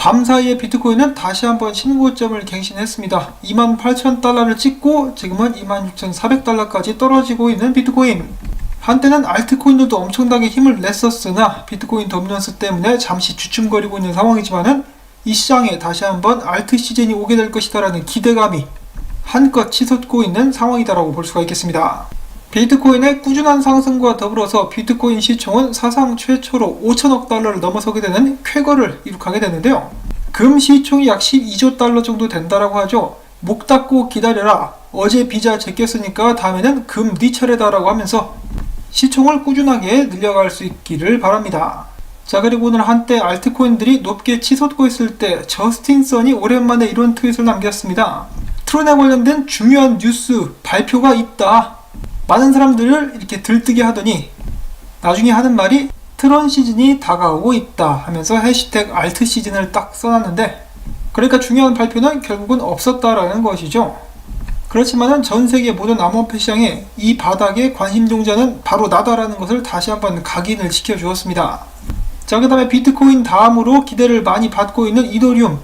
밤 사이에 비트코인은 다시 한번 신고점을 갱신했습니다. 28,000달러를 찍고 지금은 26,400달러까지 떨어지고 있는 비트코인. 한때는 알트코인들도 엄청나게 힘을 냈었으나 비트코인 도미넌스 때문에 잠시 주춤거리고 있는 상황이지만은 이 시장에 다시 한번 알트 시즌이 오게 될 것이다라는 기대감이 한껏 치솟고 있는 상황이다라고 볼 수가 있겠습니다. 비트코인의 꾸준한 상승과 더불어서 비트코인 시총은 사상 최초로 5천억 달러를 넘어서게 되는 쾌거를 이룩하게 되는데요. 금 시총이 약 12조 달러 정도 된다라고 하죠. 목 닫고 기다려라. 어제 비자 제꼈으니까 다음에는 금 네 차례다라고 하면서 시총을 꾸준하게 늘려갈 수 있기를 바랍니다. 자 그리고 오늘 한때 알트코인들이 높게 치솟고 있을 때 저스틴 선이 오랜만에 이런 트윗을 남겼습니다. 트론에 관련된 중요한 뉴스 발표가 있다. 많은 사람들을 이렇게 들뜨게 하더니 나중에 하는 말이 트론 시즌이 다가오고 있다 하면서 해시태그 알트 시즌을 딱 써놨는데 그러니까 중요한 발표는 결국은 없었다라는 것이죠. 그렇지만은 전 세계 모든 암호화폐 시장에 이 바닥의 관심 종자는 바로 나다라는 것을 다시 한번 각인을 시켜 주었습니다. 자, 그 다음에 비트코인 다음으로 기대를 많이 받고 있는 이더리움.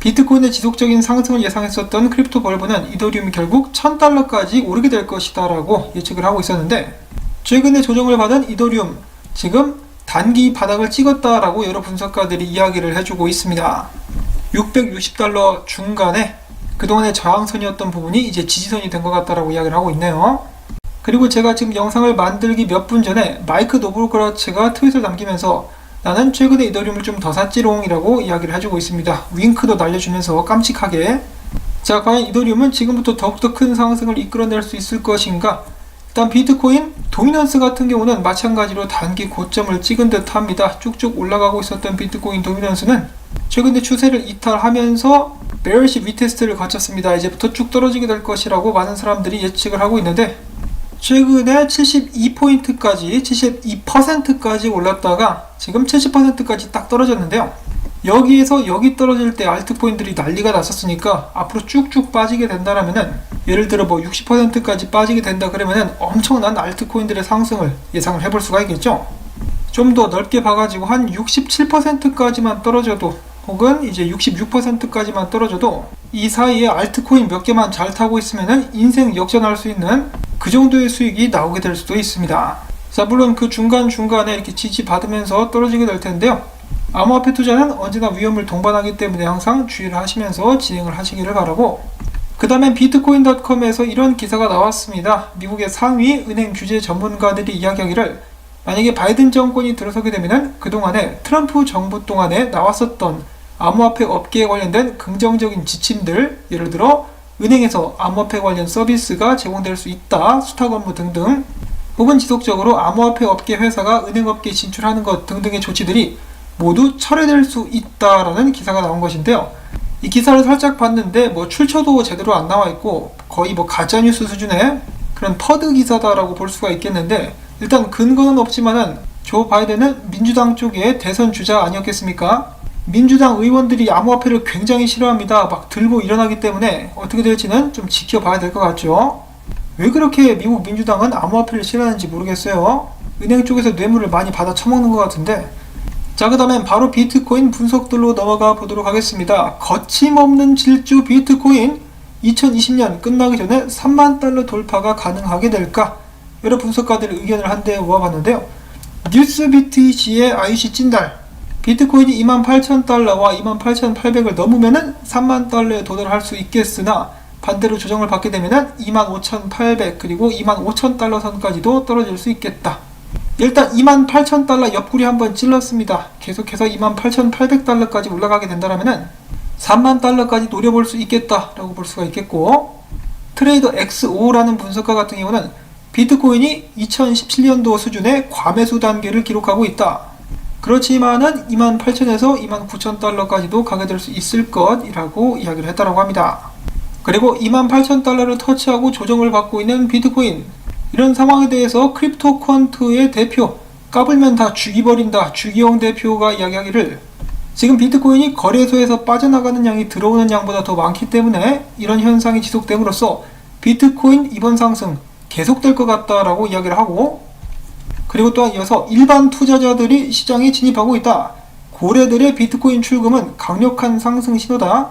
비트코인의 지속적인 상승을 예상했었던 크립토 벌브는 이더리움이 결국 1000달러까지 오르게 될 것이다 라고 예측을 하고 있었는데 최근에 조정을 받은 이더리움 지금 단기 바닥을 찍었다 라고 여러 분석가들이 이야기를 해주고 있습니다. 660달러 중간에 그동안의 저항선이었던 부분이 이제 지지선이 된 것 같다라고 이야기를 하고 있네요. 그리고 제가 지금 영상을 만들기 몇 분 전에 마이크 노브로크라츠가 트윗을 남기면서 나는 최근에 이더리움을 좀 더 샀지롱이라고 이야기를 해주고 있습니다. 윙크도 날려주면서 깜찍하게 자 과연 이더리움은 지금부터 더욱더 큰 상승을 이끌어낼 수 있을 것인가 일단 비트코인 도미넌스 같은 경우는 마찬가지로 단기 고점을 찍은 듯 합니다. 쭉쭉 올라가고 있었던 비트코인 도미넌스는 최근에 추세를 이탈하면서 베어시 위테스트를 거쳤습니다. 이제부터 쭉 떨어지게 될 것이라고 많은 사람들이 예측을 하고 있는데 최근에 72포인트까지 72%까지 올랐다가 지금 70%까지 딱 떨어졌는데요. 여기에서 여기 떨어질 때 알트코인들이 난리가 났었으니까 앞으로 쭉쭉 빠지게 된다라면은 예를 들어 뭐 60%까지 빠지게 된다 그러면은 엄청난 알트 코인들의 상승을 예상을 해볼 수가 있겠죠. 좀 더 넓게 봐가지고 한 67%까지만 떨어져도 혹은 이제 66%까지만 떨어져도 이 사이에 알트코인 몇 개만 잘 타고 있으면은 인생 역전할 수 있는 그 정도의 수익이 나오게 될 수도 있습니다. 자, 물론 그 중간중간에 이렇게 지지받으면서 떨어지게 될 텐데요. 암호화폐 투자는 언제나 위험을 동반하기 때문에 항상 주의를 하시면서 진행을 하시기를 바라고 그 다음에 비트코인.com에서 이런 기사가 나왔습니다. 미국의 상위 은행 규제 전문가들이 이야기하기를 만약에 바이든 정권이 들어서게 되면 그동안에 트럼프 정부 동안에 나왔었던 암호화폐 업계에 관련된 긍정적인 지침들 예를 들어 은행에서 암호화폐 관련 서비스가 제공될 수 있다 수탁 업무 등등 혹은 지속적으로 암호화폐 업계 회사가 은행업계에 진출하는 것 등등의 조치들이 모두 철회될 수 있다라는 기사가 나온 것인데요. 이 기사를 살짝 봤는데 뭐 출처도 제대로 안 나와 있고 거의 뭐 가짜뉴스 수준의 그런 퍼드 기사다라고 볼 수가 있겠는데 일단 근거는 없지만은 조 바이든은 민주당 쪽의 대선 주자 아니었겠습니까? 민주당 의원들이 암호화폐를 굉장히 싫어합니다. 막 들고 일어나기 때문에 어떻게 될지는 좀 지켜봐야 될 것 같죠. 왜 그렇게 미국 민주당은 암호화폐를 싫어하는지 모르겠어요. 은행 쪽에서 뇌물을 많이 받아 처먹는 것 같은데. 자, 그 다음엔 바로 비트코인 분석들로 넘어가 보도록 하겠습니다. 거침없는 질주 비트코인 2020년 끝나기 전에 3만 달러 돌파가 가능하게 될까? 여러 분석가들의 의견을 한데 모아봤는데요. 뉴스 BTC의 IC 찐달. 비트코인이 28,000달러와 28,800을 넘으면은 3만 달러에 도달할 수 있겠으나 반대로 조정을 받게 되면은 25,800 그리고 25,000달러 선까지도 떨어질 수 있겠다. 일단 28,000달러 옆구리 한번 찔렀습니다. 계속해서 28,800달러까지 올라가게 된다면은 3만 달러까지 노려볼 수 있겠다라고 볼 수가 있겠고 트레이더 XO라는 분석가 같은 경우는 비트코인이 2017년도 수준의 과매수 단계를 기록하고 있다. 그렇지만은 28,000에서 29,000달러까지도 가게 될 수 있을 것이라고 이야기를 했다고 합니다. 그리고 28,000달러를 터치하고 조정을 받고 있는 비트코인 이런 상황에 대해서 크립토 퀀트의 대표 까불면 다 죽이버린다 주기용 대표가 이야기하기를 지금 비트코인이 거래소에서 빠져나가는 양이 들어오는 양보다 더 많기 때문에 이런 현상이 지속됨으로써 비트코인 이번 상승 계속될 것 같다라고 이야기를 하고 그리고 또한 이어서 일반 투자자들이 시장에 진입하고 있다. 고래들의 비트코인 출금은 강력한 상승 신호다.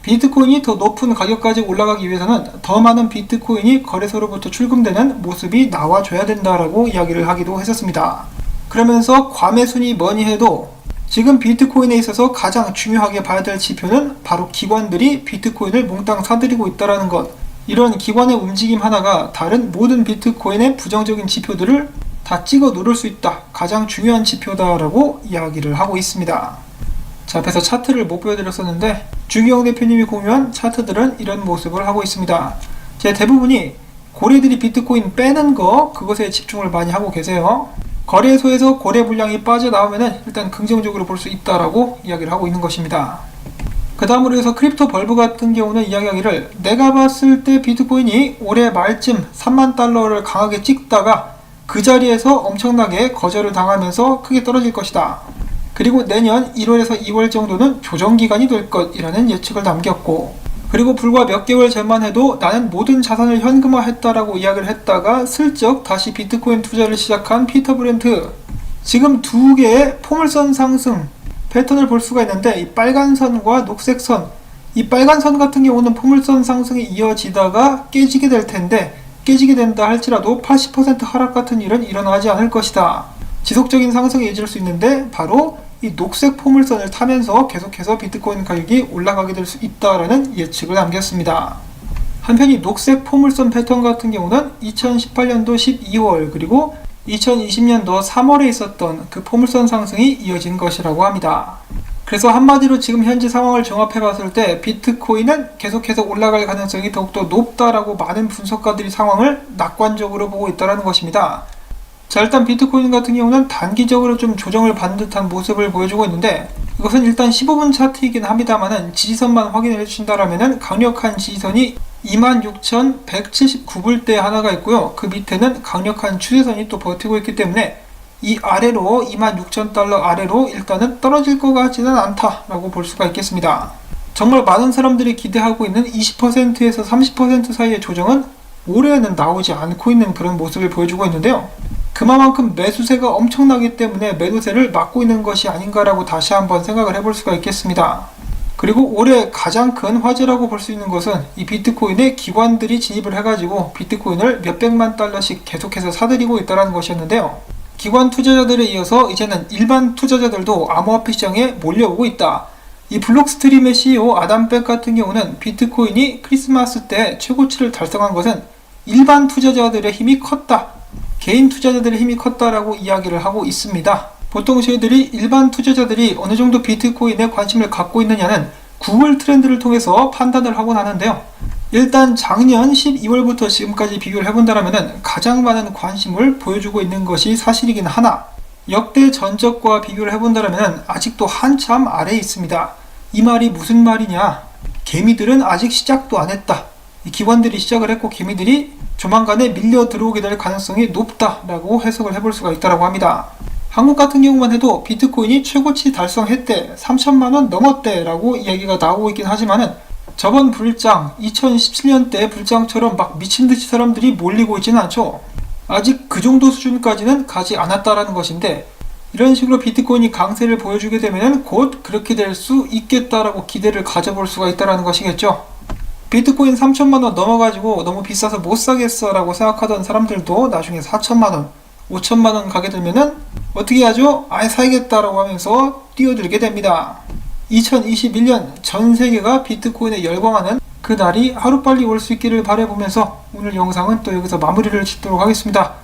비트코인이 더 높은 가격까지 올라가기 위해서는 더 많은 비트코인이 거래소로부터 출금되는 모습이 나와줘야 된다라고 이야기를 하기도 했었습니다. 그러면서 과매순이 뭐니 해도 지금 비트코인에 있어서 가장 중요하게 봐야 될 지표는 바로 기관들이 비트코인을 몽땅 사들이고 있다는 것. 이런 기관의 움직임 하나가 다른 모든 비트코인의 부정적인 지표들을 다 찍어 누를 수 있다. 가장 중요한 지표다라고 이야기를 하고 있습니다. 자, 앞에서 차트를 못 보여드렸었는데 주기영 대표님이 공유한 차트들은 이런 모습을 하고 있습니다. 제 대부분이 고래들이 비트코인 빼는 거 그것에 집중을 많이 하고 계세요. 거래소에서 고래 물량이 빠져나오면은 일단 긍정적으로 볼 수 있다라고 이야기를 하고 있는 것입니다. 그 다음으로 해서 크립토 벌브 같은 경우는 이야기하기를 내가 봤을 때 비트코인이 올해 말쯤 3만 달러를 강하게 찍다가 그 자리에서 엄청나게 거절을 당하면서 크게 떨어질 것이다. 그리고 내년 1월에서 2월 정도는 조정 기간이 될 것이라는 예측을 남겼고 그리고 불과 몇 개월 전만 해도 나는 모든 자산을 현금화했다라고 이야기를 했다가 슬쩍 다시 비트코인 투자를 시작한 피터 브렌트 지금 두 개의 포물선 상승 패턴을 볼 수가 있는데 이 빨간 선과 녹색 선, 이 빨간 선 같은 경우는 포물선 상승이 이어지다가 깨지게 될 텐데 깨지게 된다 할지라도 80% 하락 같은 일은 일어나지 않을 것이다. 지속적인 상승이 이어질 수 있는데 바로 이 녹색 포물선을 타면서 계속해서 비트코인 가격이 올라가게 될 수 있다라는 예측을 남겼습니다. 한편 이 녹색 포물선 패턴 같은 경우는 2018년도 12월 그리고 2020년도 3월에 있었던 그 포물선 상승이 이어진 것이라고 합니다. 그래서 한마디로 지금 현재 상황을 종합해 봤을 때 비트코인은 계속해서 올라갈 가능성이 더욱더 높다라고 많은 분석가들이 상황을 낙관적으로 보고 있다는 것입니다. 자 일단 비트코인 같은 경우는 단기적으로 좀 조정을 받는 듯한 모습을 보여주고 있는데 이것은 일단 15분 차트이긴 합니다만은 지지선만 확인을 해주신다라면은 강력한 지지선이 26,179불대 하나가 있고요. 그 밑에는 강력한 추세선이 또 버티고 있기 때문에 이 아래로 26,000달러 아래로 일단은 떨어질 것 같지는 않다라고 볼 수가 있겠습니다. 정말 많은 사람들이 기대하고 있는 20%에서 30% 사이의 조정은 올해에는 나오지 않고 있는 그런 모습을 보여주고 있는데요. 그만큼 매수세가 엄청나기 때문에 매도세를 막고 있는 것이 아닌가라고 다시 한번 생각을 해볼 수가 있겠습니다. 그리고 올해 가장 큰 화제라고 볼 수 있는 것은 이 비트코인에 기관들이 진입을 해가지고 비트코인을 몇백만 달러씩 계속해서 사들이고 있다는 것이었는데요. 기관 투자자들에 이어서 이제는 일반 투자자들도 암호화폐 시장에 몰려오고 있다. 이 블록스트림의 CEO 아담 백 같은 경우는 비트코인이 크리스마스 때 최고치를 달성한 것은 일반 투자자들의 힘이 컸다. 개인 투자자들의 힘이 컸다라고 이야기를 하고 있습니다. 보통 저희들이 일반 투자자들이 어느 정도 비트코인에 관심을 갖고 있느냐는 구글 트렌드를 통해서 판단을 하곤 하는데요. 일단 작년 12월부터 지금까지 비교를 해본다면 가장 많은 관심을 보여주고 있는 것이 사실이긴 하나 역대 전적과 비교를 해본다면 아직도 한참 아래에 있습니다. 이 말이 무슨 말이냐? 개미들은 아직 시작도 안 했다. 이 기관들이 시작을 했고 개미들이 조만간에 밀려 들어오게 될 가능성이 높다라고 해석을 해볼 수가 있다고 합니다. 한국 같은 경우만 해도 비트코인이 최고치 달성했대, 3천만 원 넘었대라고 이야기가 나오고 있긴 하지만은 저번 불장, 2017년대 불장처럼 막 미친 듯이 사람들이 몰리고 있지는 않죠. 아직 그 정도 수준까지는 가지 않았다라는 것인데 이런 식으로 비트코인이 강세를 보여주게 되면 곧 그렇게 될 수 있겠다라고 기대를 가져볼 수가 있다라는 것이겠죠. 비트코인 3천만 원 넘어가지고 너무 비싸서 못 사겠어 라고 생각하던 사람들도 나중에 4천만 원, 5천만 원 가게 되면은 어떻게 하죠? 아예 사야겠다라고 하면서 뛰어들게 됩니다. 2021년 전 세계가 비트코인에 열광하는 그 날이 하루빨리 올 수 있기를 바라보면서 오늘 영상은 또 여기서 마무리를 짓도록 하겠습니다.